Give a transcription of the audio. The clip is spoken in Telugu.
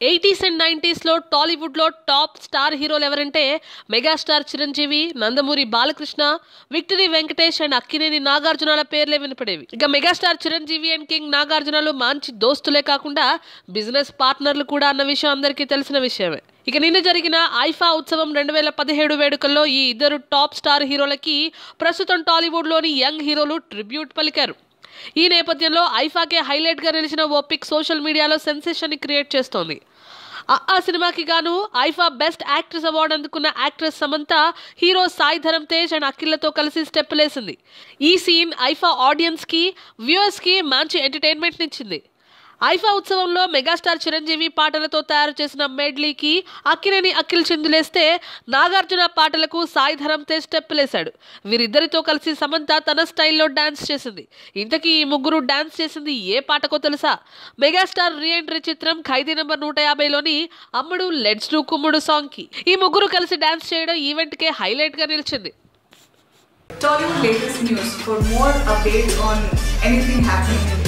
ఎయిటీస్ అండ్ నైంటీస్లో టాలీవుడ్లో టాప్ స్టార్ హీరోలు ఎవరంటే megastar Chiranjeevi Nandamuri Balakrishna victory Venkatesh and Akkineni నాగార్జునాల పేర్లే వినపడేవి. ఇక మెగాస్టార్ చిరంజీవి అండ్ కింగ్ నాగార్జునలు మంచి దోస్తులే కాకుండా బిజినెస్ పార్ట్నర్లు కూడా అన్న విషయం అందరికీ తెలిసిన విషయమే. ఇక నిన్న జరిగిన ఐఫా ఉత్సవం రెండు వేల పదిహేడు వేడుకల్లో ఈ ఇద్దరు టాప్ స్టార్ హీరోలకి ప్రస్తుతం టాలీవుడ్లోని యంగ్ హీరోలు ట్రిబ్యూట్ పలికారు. ఈ నేపథ్యంలో ఐఫాకే హైలైట్గా నిలిచిన ఓ పిక్ సోషల్ మీడియాలో సెన్సేషన్ క్రియేట్ చేస్తోంది. ఆ- ఆ సినిమాకి గాను ఐఫా బెస్ట్ యాక్ట్రెస్ అవార్డు అందుకున్న actress Samantha hero Sai Dharam Tej and అఖిల్లతో కలిసి స్టెప్పులేసింది. ఈ సీన్ ఐఫా ఆడియన్స్కి వ్యూయర్స్కి మంచి ఎంటర్టైన్మెంట్నిచ్చింది. ఐఫా ఉత్సవంలో మెగాస్టార్ చిరంజీవి పాటలతో తయారు చేసిన మెడ్లీకి అక్కినేని అఖిల్ చిందులేస్తే నాగార్జున పాటలకు సాయి ధరమ్ తేజ్ స్టెప్పులేశాడు వీరిద్దరితో కలిసి సమంత తన స్టైల్లో డాన్స్ చేసింది. ఇంతకీ ఈ ముగ్గురు డాన్స్ చేసింది ఏ పాటకో తెలుసా? మెగాస్టార్ రీఎంట్రీ చిత్రం ఖైదీ నెంబర్ నూట యాభైలోని అమ్ముడు లెడ్స్ డు కుమ్ముడు సాంగ్కి ఈ ముగ్గురు కలిసి డాన్స్ చేయడం ఈవెంట్ కే హైలైట్గా నిలిచింది latest news. For more updates on anything happening in,